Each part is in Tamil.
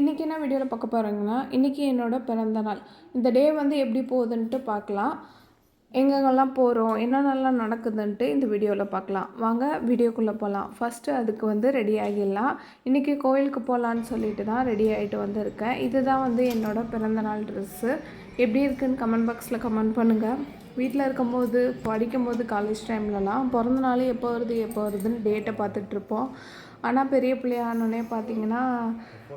இன்றைக்கி என்ன வீடியோவில் பார்க்க போகிறோங்கன்னா இன்றைக்கி என்னோடய பிறந்த நாள். இந்த டே வந்து எப்படி போகுதுன்ட்டு பார்க்கலாம். எங்கெங்கெல்லாம் போகிறோம் என்னென்னலாம் நடக்குதுன்ட்டு இந்த வீடியோவில் பார்க்கலாம். வாங்க வீடியோக்குள்ளே போகலாம் ஃபஸ்ட்டு அதுக்கு வந்து ரெடி ஆகிடலாம். இன்றைக்கி கோயிலுக்கு போகலான்னு சொல்லிட்டு தான் ரெடி ஆகிட்டு வந்திருக்கேன். இதுதான் வந்து என்னோடய பிறந்தநாள் ட்ரெஸ்ஸு எப்படி இருக்குன்னு கமெண்ட் பாக்ஸில் கமெண்ட் பண்ணுங்கள் வீட்டில் இருக்கும்போது படிக்கும்போது காலேஜ் டைம்லலாம் பிறந்த நாள் எப்போ வருது எப்போ வருதுன்னு டேட்டை பார்த்துட்ருப்போம். ஆனால் பெரிய பிள்ளையானோடனே பார்த்தீங்கன்னா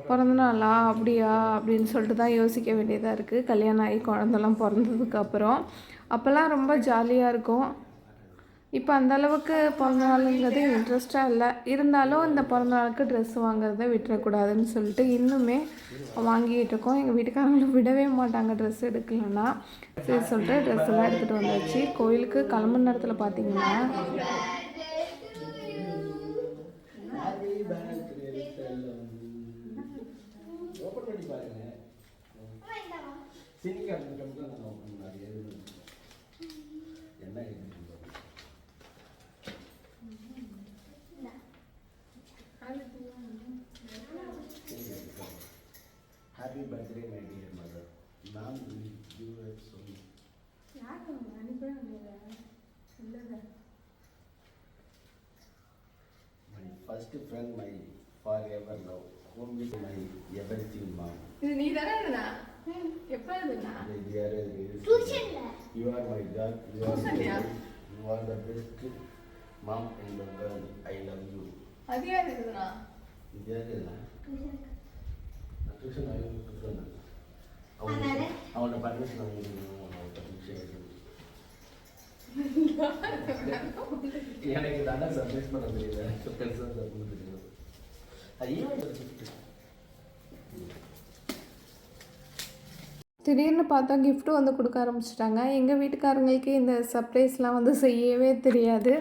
பிறந்த நாளா அப்படியா அப்படின்னு சொல்லிட்டு தான் யோசிக்க வேண்டியதாக இருக்குது கல்யாணம் ஆகி குழந்தெல்லாம் பிறந்ததுக்கப்புறம் அப்போல்லாம் ரொம்ப ஜாலியாக இருக்கும். இப்போ அந்த அளவுக்கு பிறந்த நாளுங்கிறது இன்ட்ரெஸ்ட்டாக இல்லை. இருந்தாலும் இந்த பிறந்த நாளுக்கு ட்ரெஸ் வாங்குறத விட்டுறக்கூடாதுன்னு சொல்லிட்டு இன்னுமே வாங்கிட்டு இருக்கோம். எங்கள் வீட்டுக்காரங்களும் விடவே மாட்டாங்க ட்ரெஸ் எடுக்கலன்னா. சரி சொல்லிட்டு ட்ரெஸ் எல்லாம் எடுத்துகிட்டு வந்தாச்சு. கோயிலுக்கு கிளம்புன நேரத்தில் பார்த்தீங்கன்னா சினிக்கா கம்மியாக நான் ஓப்பன் பண்ணாரு எது என்ன எழுதிருக்கீங்க happy birthday my dear mother நான் யூ சொல்லி my first friend my forever love home with my everything mom இது நீ தானே எப்போ எழுதுனா You are my God. You are, Tuition yeah? you are the best mom in the world. I love you. அது யார் எழுதுனா இது யாரு இது? வாங்கி கொடுத்துருந்தேன். அதனால? அவனோட பர்மிஷன் வாங்கிக்கணும் அவனோட permission எனக்கு தானே சர்ப்ரைஸ் பண்ண தெரியல பெருசாக சர்ப்ரைஸ் தெரியும் ஐயோ திடீர்னு பார்த்தா கிஃப்ட்டும் வந்து கொடுக்க ஆரம்பிச்சிட்டாங்க. எங்கள் வீட்டுக்காரங்களுக்கு இந்த சர்ப்ரைஸ்லாம் வந்து செய்யவே தெரியாது.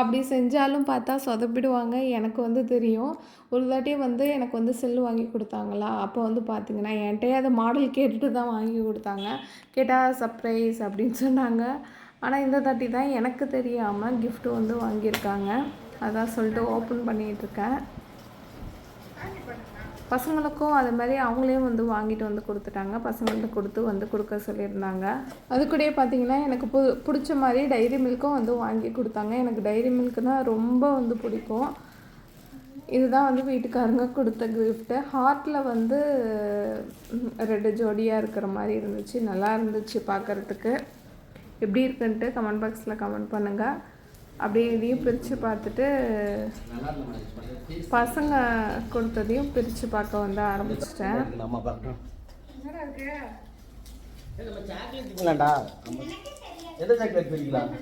அப்படி செஞ்சாலும் பார்த்தா சொதப்பிடுவாங்க. எனக்கு வந்து தெரியும். ஒரு தாட்டி வந்து எனக்கு வந்து செல்லு வாங்கி கொடுத்தாங்களா? அப்போ வந்து பார்த்தீங்கன்னா என்கிட்டயே அதை மாடல் கேட்டுட்டு தான் வாங்கி கொடுத்தாங்க. கேட்டால் சர்ப்ரைஸ் அப்படின்னு சொன்னாங்க. ஆனால் இந்த தாட்டி தான் எனக்கு தெரியாமல் கிஃப்ட்டு வந்து வாங்கியிருக்காங்க. அதான் சொல்லிட்டு ஓப்பன் பண்ணிகிட்ருக்கேன் பசங்களுக்கும் அது மாதிரி அவங்களே வந்து வாங்கிட்டு வந்து கொடுத்துட்டாங்க. பசங்கள்ட்ட கொடுத்து வந்து கொடுக்க சொல்லியிருந்தாங்க. அது கூடயே பார்த்தீங்கன்னா எனக்கு பு பிடிச்ச மாதிரி டைரி மில்க்கும் வந்து வாங்கி கொடுத்தாங்க. எனக்கு டைரி மில்க்கு தான் ரொம்ப வந்து பிடிக்கும். இதுதான் வந்து வீட்டுக்காரங்க கொடுத்த கிஃப்ட்டு ஹார்ட்டில் வந்து ரெண்டு ஜோடியாக இருக்கிற மாதிரி இருந்துச்சு. நல்லா இருந்துச்சு பார்க்குறதுக்கு எப்படி இருக்குன்ட்டு கமெண்ட் பாக்ஸில் கமெண்ட் பண்ணுங்கள் அப்படியே இதையும் பிரித்து பார்த்துட்டு பசங்க கொடுத்ததையும் பிரித்து பார்க்க வந்து ஆரம்பிச்சிட்டேன். எந்த சாக்லேட் பிரிக்கலாம்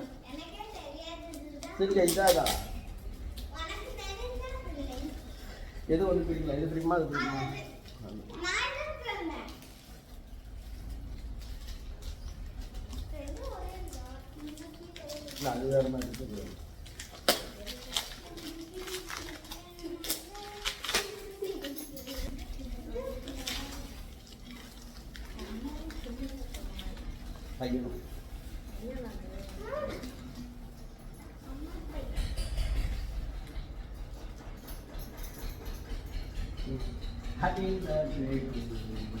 எது ஒன்று பிடிக்கலாம் எது பிடிக்குமா? அது பிடிக்குமா? இல்லை அது வேறு மாதிரி இருக்குது ஐயோ Happy birthday to you.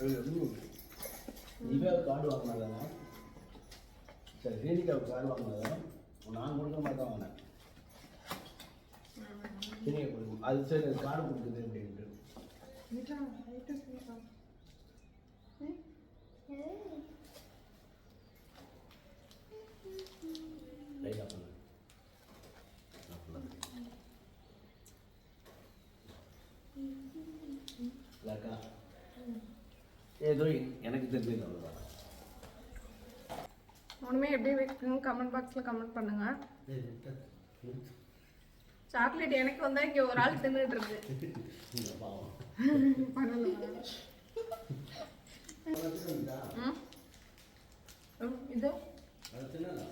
பேக்ல கார்டு வாங்கினதானே சரி ரேணிக்காவுக்கு கார்டு வாங்கினதா நான் கொடுக்க மாதிரி தான் வாங்கினேன் சரி கொடுக்கும் அது சரி கார்டு கொடுக்குது அப்படின்ட்டு லைட்டாக பண்ணு இல்லக்கா ஏ ஏதோ எனக்கு தெரிஞ்சது அவ்வளோதான் ஒன்றுமே எப்படி வைக்கணும் கமெண்ட் பாக்ஸில் கமெண்ட் பண்ணுங்க. சாக்லேட் எனக்கு வந்தா இங்கே ஒரு ஆள் தின்னுட்டு இருக்கு. இது? அது தின்னல.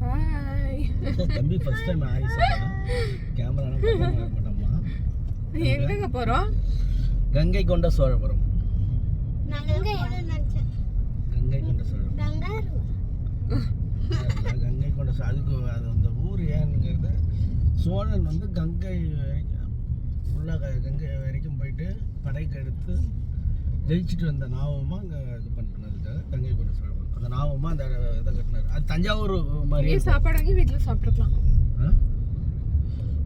ஹாய் தம்பி ஃபர்ஸ்ட் டைம் ஆகி கேமரா மாட்டோம்மா எங்கங்க போகிறோம் கங்கை கொண்ட சோழபுரம். கங்கை கங்கை கொண்ட சோழபுரம். கங்கை கொண்ட அதுக்கு அது அந்த ஊர் ஏன்னுங்கிறது சோழன் வந்து கங்கை வரைக்கும் ஃபுல்லாக கங்கை வரைக்கும் போயிட்டு படைக்கு எடுத்து ஜெயிச்சுட்டு வந்த நாவமாக அங்கே இது பண்ணுறதுக்காக கங்கை கொண்ட சோழபுரம். அந்த நாவமாக அந்த இதை கட்டினார். அது தஞ்சாவூர் மாதிரி சாப்பாடு வாங்கி வீட்டில் சாப்பிட்டுக்கலாம். ஆ?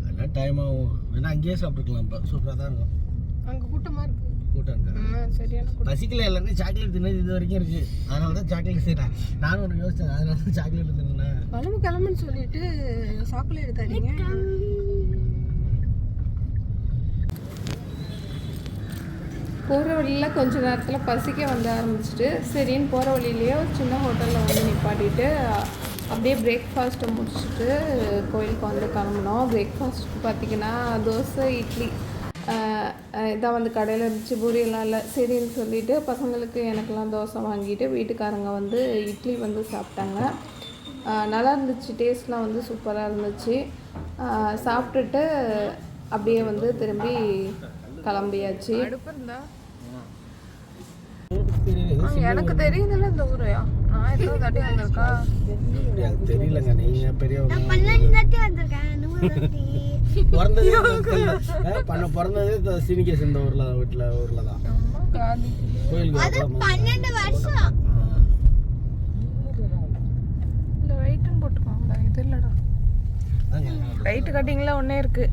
அதெல்லாம் டைம் ஆகும். வேணா அங்கேயே சாப்பிட்டுக்கலாம் இப்போ சூப்பராக தான் இருக்கும். அங்கே கூட்டம் இருக்கா. பசிக்கல எல்லாருமே சாக்லேட் தின்னது இது வரைக்கும் இருக்கு. அதனால தான் சாக்லேட் செய்கிறேன் நானும் ஒன்று யோசிச்சேன். அதனால தான் சாக்லேட் தின்னேன். கிளம்பு கிளம்புன்னு சொல்லிட்டு சாக்குலேட் தரீங்க போகிற வழியில் கொஞ்ச நேரத்தில் பசிக்க வந்து ஆரம்பிச்சிட்டு சரின்னு போகிற வழியிலேயே ஒரு சின்ன ஹோட்டலில் வந்து நிப்பாட்டிட்டு அப்படியே பிரேக்ஃபாஸ்ட்டை முடிச்சுட்டு கோயிலுக்கு வந்து கிளம்புனோம். பிரேக்ஃபாஸ்ட்டுக்கு பார்த்தீங்கன்னா தோசை இட்லி. இதான் வந்து கடையில் இருந்துச்சு பூரியெல்லாம் இல்லை. சரின்னு சொல்லிட்டு பசங்களுக்கு எனக்கெல்லாம் தோசை வாங்கிட்டு வீட்டுக்காரங்க வந்து இட்லி வந்து சாப்பிட்டாங்க. நல்லா இருந்துச்சு டேஸ்ட்லாம் வந்து சூப்பராக இருந்துச்சு. சாப்பிட்டுட்டு அப்படியே வந்து திரும்பி கிளம்பியாச்சு. எனக்கு தெரியுதுல்ல இந்த ஊரு. நான் எத்தனை தாட்டி வந்திருக்கா? எனக்கு தெரியலங்க. நீங்க பெரியவங்க? பிறந்ததே பண்ண பிறந்ததே சினிகேஸ் இந்த ஊர்ல வீட்டில் ஊரில் தான். கோயிலுக்கு? பன்னெண்டு வருஷம். லைட்டு கட்டிங்கில் ஒன்றே இருக்கு.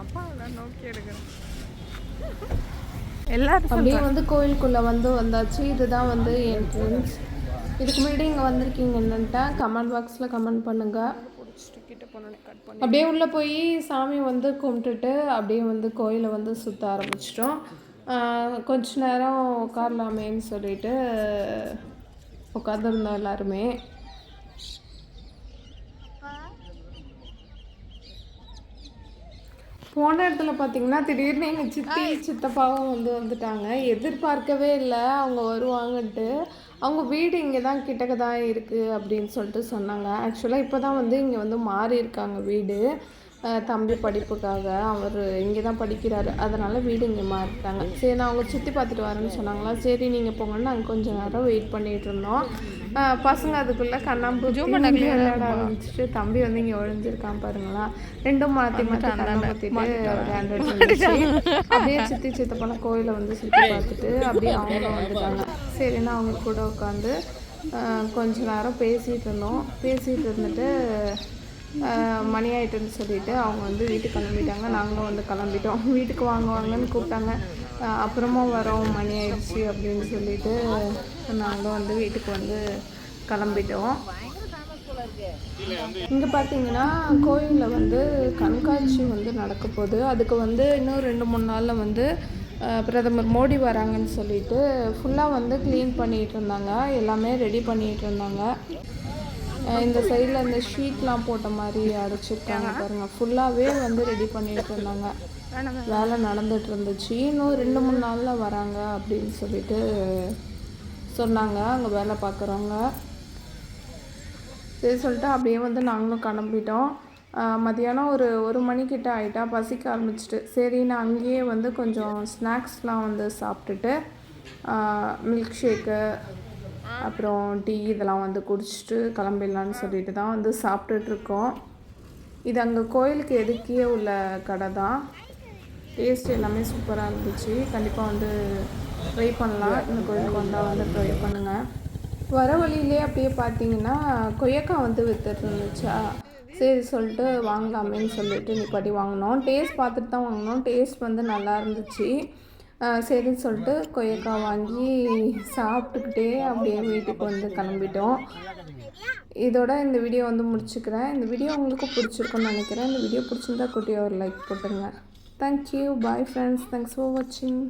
அப்பா நான் நோக்கி எடுக்கிறேன். எல்லாரும் அப்படியே வந்து கோயிலுக்குள்ளே வந்து வந்தாச்சு. இதுதான் வந்து என்ட்ரன்ஸ் இதுக்கு முன்னாடி இங்கே வந்திருக்கீங்கன்னுட்டா கமெண்ட் பாக்ஸில் கமெண்ட் பண்ணுங்கள் அப்படியே உள்ளே போய் சாமி வந்து கும்பிட்டுட்டு அப்படியே வந்து கோயிலை வந்து சுற்ற ஆரம்பிச்சிட்டோம். கொஞ்ச நேரம் உட்காரலாமேன்னு சொல்லிட்டு உட்காந்துருந்தோம் எல்லாருமே. போன இடத்துல பார்த்தீங்கன்னா திடீர்னு எங்கள் சித்தி சித்தப்பாவும் வந்து வந்துட்டாங்க. எதிர்பார்க்கவே இல்லை. அவங்க வருவாங்கன்ட்டு. அவங்க வீடு இங்கே தான் கிட்டக்க தான் இருக்குது அப்படின்னு சொல்லிட்டு சொன்னாங்க. ஆக்சுவலாக இப்போ தான் வந்து இங்கே வந்து மாறி இருக்காங்க வீடு. தம்பி படிப்புக்காக. அவர் இங்கே தான் படிக்கிறாரு. அதனால் வீடு இங்கே மாறிட்டாங்க. சரி நான் அவங்க சுற்றி பார்த்துட்டு வரேன்னு சொன்னாங்களா? சரி நீங்கள் போங்கன்னு நாங்கள் கொஞ்சம் நேரம் வெயிட் பண்ணிட்டு இருந்தோம். பசங்க அதுக்குள்ளே கண்ணாம்பூச்சி விளையாட ஆரம்பிச்சிட்டு தம்பி வந்து இங்கே ஒழிஞ்சிருக்கான் பாருங்களா. ரெண்டும் மாற்றி மாற்றி கண்ணாம்பூத்திட்டு அப்படியே சித்தி சித்தப்பெல்லாம் கோயிலை வந்து சுற்றி பார்த்துட்டு அப்படியே அவங்களும் வந்துட்டாங்க. சரின்னு அவங்க கூட உட்காந்து கொஞ்ச நேரம் பேசிகிட்டு இருந்தோம். பேசிகிட்டு இருந்துட்டு மணி ஆயிட்டுன்னு சொல்லிட்டு அவங்க வந்து வீட்டுக்கு கிளம்பிட்டாங்க. நாங்களும் வந்து கிளம்பிட்டோம். வீட்டுக்கு வாங்க வாங்கன்னு கூப்பிட்டாங்க. அப்புறமா வரோம் மணி ஆயிடுச்சு அப்படின்னு சொல்லிட்டு நாங்களும் வந்து வீட்டுக்கு வந்து கிளம்பிட்டோம். இங்கே பார்த்தீங்கன்னா கோயிலில் வந்து கண்காட்சி வந்து நடக்க போகுது. அதுக்கு வந்து இன்னும் ரெண்டு மூணு நாளில் வந்து பிரதமர் மோடி வராங்கன்னு சொல்லிட்டு ஃபுல்லாக வந்து க்ளீன் பண்ணிகிட்டு இருந்தாங்க. எல்லாமே ரெடி பண்ணிகிட்டு இருந்தாங்க. இந்த சைடில் இந்த ஷீட்லாம் போட்ட மாதிரி அடைச்சிருக்காங்க பாருங்க. ஃபுல்லாகவே வந்து ரெடி பண்ணிட்டு இருந்தாங்க. வேலை நடந்துட்டு இருந்துச்சு. இன்னும் ரெண்டு மூணு நாளில் வராங்க அப்படின்னு சொல்லிட்டு சொன்னாங்க. அங்கே வேலை பார்க்குறவங்க சரி சொல்லிட்டு அப்படியே வந்து நாங்களும் கிளம்பிட்டோம். மதியானம் ஒரு ஒரு மணிக்கிட்ட ஆகிட்டா பசிக்க ஆரம்பிச்சிட்டு. சரி நான் அங்கேயே வந்து கொஞ்சம் ஸ்நாக்ஸ்லாம் வந்து சாப்பிட்டுட்டு மில்க் ஷேக்கு அப்புறம் டீ இதெல்லாம் வந்து குடிச்சிட்டு கிளம்பிடலான்னு சொல்லிட்டு தான் வந்து சாப்பிட்டுட்ருக்கோம். இது அங்கே கோயிலுக்கு எதுக்கே உள்ள கடை தான். டேஸ்ட் எல்லாமே சூப்பராக இருந்துச்சு. கண்டிப்பாக வந்து ட்ரை பண்ணலாம். இந்த கோயிலுக்கு வந்தால் வந்து ட்ரை பண்ணுங்கள் வர வழியிலே அப்படியே பார்த்தீங்கன்னா கொய்யக்காய் வந்து வித்துட்டு இருந்துச்சா சரி சொல்லிட்டு வாங்கலாமேன்னு சொல்லிட்டு நிப்பாட்டி வாங்கினோம். டேஸ்ட் பார்த்துட்டு தான் வாங்கினோம். டேஸ்ட் வந்து நல்லா இருந்துச்சு. சரின்னு சொல்லிட்டு கொய்யக்காய் வாங்கி சாப்பிட்டுக்கிட்டே அப்படியே வீட்டுக்கு வந்து கிளம்பிட்டோம். இதோட இந்த வீடியோ வந்து முடிச்சுக்கிறேன். இந்த வீடியோ உங்களுக்கு பிடிச்சிருக்குன்னு நினைக்கிறேன். இந்த வீடியோ பிடிச்சிருந்தா குட்டியாக ஒரு லைக் போட்டுருங்க. Thank you bye friends thanks for வாட்சிங்